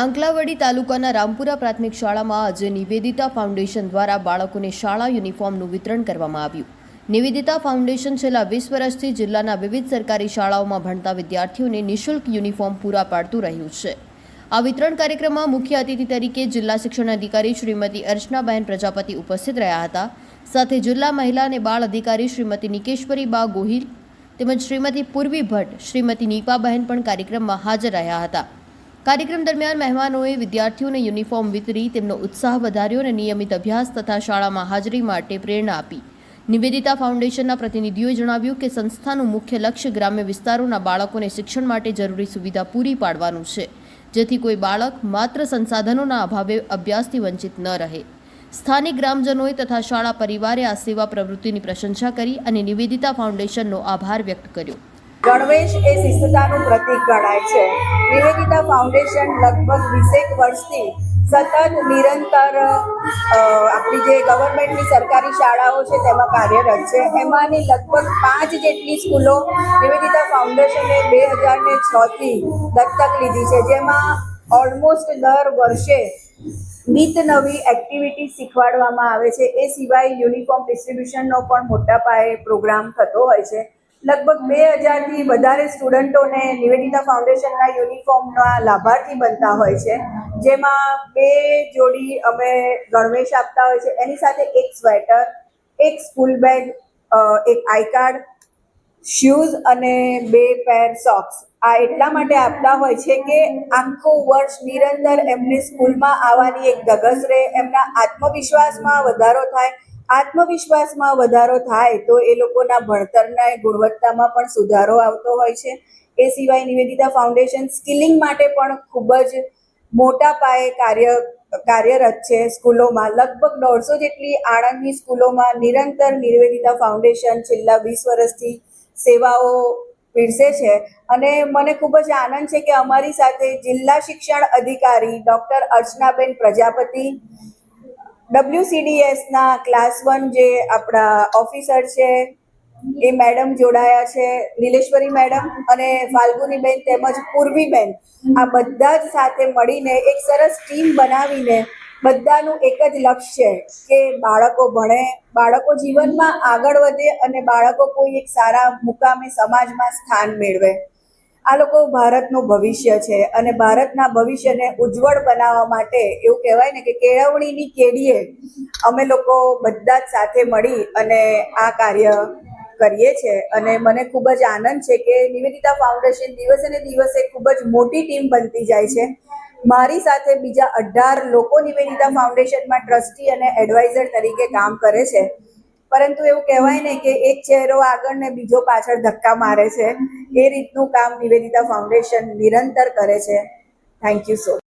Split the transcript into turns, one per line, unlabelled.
આંકલાવડી તાલુકાના રામપુરા પ્રાથમિક શાળામાં આજે નિવેદિતા ફાઉન્ડેશન દ્વારા બાળકોને શાળા યુનિફોર્મનું વિતરણ કરવામાં આવ્યું. નિવેદિતા ફાઉન્ડેશન છેલ્લા વીસ વર્ષથી જિલ્લાના વિવિધ સરકારી શાળાઓમાં ભણતા વિદ્યાર્થીઓને નિઃશુલ્ક યુનિફોર્મ પૂરા પાડતું રહ્યું છે. આ વિતરણ કાર્યક્રમમાં મુખ્ય અતિથિ તરીકે જિલ્લા શિક્ષણ અધિકારી શ્રીમતી અર્ચનાબહેન પ્રજાપતિ ઉપસ્થિત રહ્યા હતા. સાથે જિલ્લા મહિલા અને બાળ અધિકારી શ્રીમતી નિકેશ્વરી બા ગોહિલ તેમજ શ્રીમતી પૂર્વી ભટ્ટ, શ્રીમતી નીપાબહેન પણ કાર્યક્રમમાં હાજર રહ્યા હતા. કાર્યક્રમ દરમિયાન મહેમાનોએ વિદ્યાર્થીઓને યુનિફોર્મ વિતરી તેમનો ઉત્સાહ વધાર્યો અને નિયમિત અભ્યાસ તથા શાળામાં હાજરી માટે પ્રેરણા આપી. નિવેદિતા ફાઉન્ડેશનના પ્રતિનિધિઓએ જણાવ્યું કે સંસ્થાનું મુખ્ય લક્ષ્ય ગ્રામ્ય વિસ્તારોના બાળકોને શિક્ષણ માટે જરૂરી સુવિધા પૂરી પાડવાનું છે, જેથી કોઈ બાળક માત્ર સંસાધનોના અભાવે અભ્યાસથી વંચિત ન રહે. સ્થાનિક ગ્રામજનોએ તથા શાળા પરિવારે આ સેવા પ્રવૃત્તિની પ્રશંસા કરી અને નિવેદિતા ફાઉન્ડેશનનો આભાર વ્યક્ત કર્યો.
ગણવેશ એ શિસ્તતાનું પ્રતીક ગણાય છે. નિવેદિતા ફાઉન્ડેશન લગભગ વીસેક વર્ષથી સતત નિરંતર આપણી જે ગવર્મેન્ટની સરકારી શાળાઓ છે તેમાં કાર્યરત છે. એમાંની લગભગ પાંચ જેટલી સ્કૂલો નિવેદિતા ફાઉન્ડેશને બે હજાર ને છથી દત્તક લીધી છે, જેમાં ઓલમોસ્ટ દર વર્ષે નિત નવી એક્ટિવિટી શીખવાડવામાં આવે છે. એ સિવાય યુનિફોર્મ ડિસ્ટ્રીબ્યુશનનો પણ મોટા પાયે પ્રોગ્રામ થતો હોય છે. લગભગ બે હજારથી વધારે સ્ટુડન્ટોને નિવેદિતા ફાઉન્ડેશનના યુનિફોર્મના લાભાર્થી બનતા હોય છે. જેમાં બે જોડી અમે ગણવેશ આપતા હોય છે. એની સાથે એક સ્વેટર, એક સ્કૂલ બેગ એક આઈ કાર્ડ, શૂઝ અને બે પેર સોક્સ. આ એટલા માટે આપતા હોય છે કે આખું વર્ષ નિરંતર એમની સ્કૂલમાં આવવાની એક ધગસ રહે. એમના આત્મવિશ્વાસમાં વધારો થાય. આત્મવિશ્વાસમાં વધારો થાય તો એ લોકોના ભણતરના ગુણવત્તામાં પણ સુધારો આવતો હોય છે. એ સિવાય નિવેદિતા ફાઉન્ડેશન સ્કિલિંગ માટે પણ ખૂબ જ મોટા પાયે કાર્ય, કાર્યરત છે સ્કૂલોમાં. લગભગ દોઢસો જેટલી આણંદની સ્કૂલોમાં નિરંતર નિવેદિતા ફાઉન્ડેશન છેલ્લા વીસ વર્ષથી સેવાઓ પીરસે છે. અને મને ખૂબ જ આનંદ છે કે અમારી સાથે જિલ્લા શિક્ષણ અધિકારી ડૉક્ટર અર્ચનાબેન પ્રજાપતિ ડબ્લ્યુસીડીએસના ક્લાસ વન જે આપણા ઓફિસર છે, એ મેડમ જોડાયા છે નીલેશ્વરી મેડમ અને ફાલ્ગુનીબેન તેમજ પૂર્વીબેન. આ બધા જ સાથે મળીને એક સરસ ટીમ બનાવીને બધાનું એક જ લક્ષ્ય છે કે બાળકો ભણે, બાળકો જીવનમાં આગળ વધે અને બાળકો કોઈ એક સારા મુકામે સમાજમાં સ્થાન મેળવે. આ લોકો ભારતનું ભવિષ્ય છે અને ભારતના ભવિષ્યને ઉજ્જવળ બનાવવા માટે એવું કહેવાય ને કે કેળવણીની કેડીએ અમે લોકો બધા જ સાથે મળી અને આ કાર્ય કરીએ છીએ. અને મને ખૂબ જ આનંદ છે કે નિવેદિતા ફાઉન્ડેશન દિવસે ને દિવસે ખૂબ જ મોટી ટીમ બનતી જાય છે. મારી સાથે બીજા અઢાર લોકો નિવેદિતા ફાઉન્ડેશનમાં ટ્રસ્ટી અને એડવાઇઝર તરીકે કામ કરે છે. પરંતુ એવું કહેવાય ને કે એક ચહેરો આગળ ને બીજો પાછળ ધક્કા મારે છે. એ રીતનું કામ નિવેદિતા ફાઉન્ડેશન નિરંતર કરે છે. Thank you so